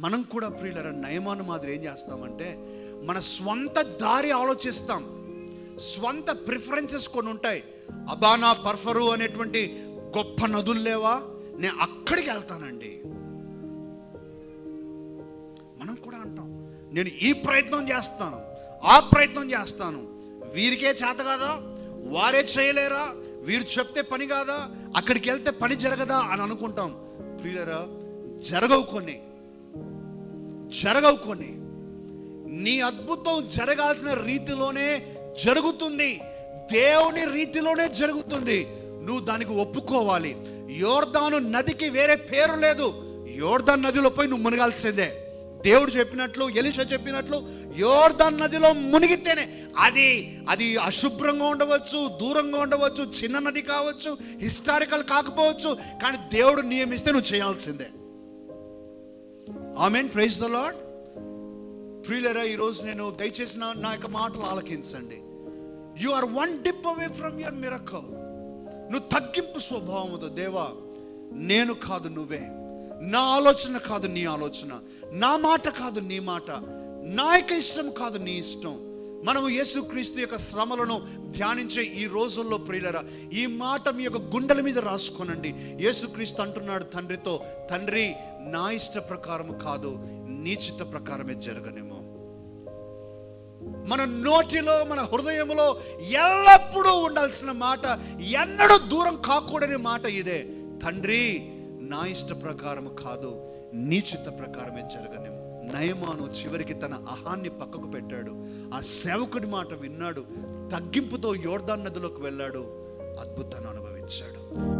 మనం కూడా ప్రియులరా నయమాను మాదిరి ఏం చేస్తామంటే మన స్వంత దారి ఆలోచిస్తాం. స్వంత ప్రిఫరెన్సెస్ కొన్ని ఉంటాయి. అబానా పర్ఫరు అనేటువంటి గొప్ప నదులు లేవా? నేను అక్కడికి వెళ్తానండి. మనం కూడా అంటాం నేను ఈ ప్రయత్నం చేస్తాను ఆ ప్రయత్నం చేస్తాను. వీరికే చేత కాదా? వారే చేయలేరా? వీరు చెప్తే పని కాదా? అక్కడికి వెళ్తే పని జరగదా అని అనుకుంటాం. ప్రియులరా జరగవు కొన్ని. జరగవు కొన్ని నీ అద్భుతం జరగాల్సిన రీతిలోనే జరుగుతుంది. దేవుని రీతిలోనే జరుగుతుంది. నువ్వు దానికి ఒప్పుకోవాలి. యోర్దాను నదికి వేరే పేరు లేదు. యోర్దాన్ నదిలో పోయి నువ్వు మునగాల్సిందే. దేవుడు చెప్పినట్లు ఎలిష చెప్పినట్లు యోర్దాన్ నదిలో మునిగితేనే అది అది అశుభ్రంగా ఉండవచ్చు దూరంగా ఉండవచ్చు చిన్న నది కావచ్చు హిస్టారికల్ కాకపోవచ్చు కానీ దేవుడు నియమిస్తే నువ్వు చేయాల్సిందే. ఆమెన్ ప్రైజ్ ద లాడ్ ప్రియులరా ఈరోజు నేను దయచేసి నా యొక్క మాటలు ఆలకించండి. You are one dip away from your miracle నువ్వు తగ్గింపు స్వభావముతో దేవా నేను కాదు నువ్వే. నా ఆలోచన కాదు నీ ఆలోచన. నా మాట కాదు నీ మాట. నా యొక్క ఇష్టం కాదు నీ ఇష్టం. మనము యేసుక్రీస్తు యొక్క శ్రమలను ధ్యానించే ఈ రోజుల్లో ప్రియులరా ఈ మాట మీ యొక్క గుండెల మీద రాసుకోనండి. యేసుక్రీస్తు అంటున్నాడు తండ్రితో తండ్రి నా ఇష్ట ప్రకారము కాదు నీ చిత్త ప్రకారమే జరగనేమో. మన నోటిలో మన హృదయంలో ఎల్లప్పుడూ ఉండాల్సిన మాట ఎన్నడూ దూరం కాకూడని మాట ఇదే. తండ్రి నా ఇష్ట ప్రకారము కాదు నీ చిత్త ప్రకారమే జరగనేమో. నయమాను చివరికి తన అహాన్ని పక్కకు పెట్టాడు. ఆ సేవకుడి మాట విన్నాడు. తగ్గింపుతో యోర్దాన్ నదిలోకి వెళ్ళాడు. అద్భుతాన్ని అనుభవించాడు.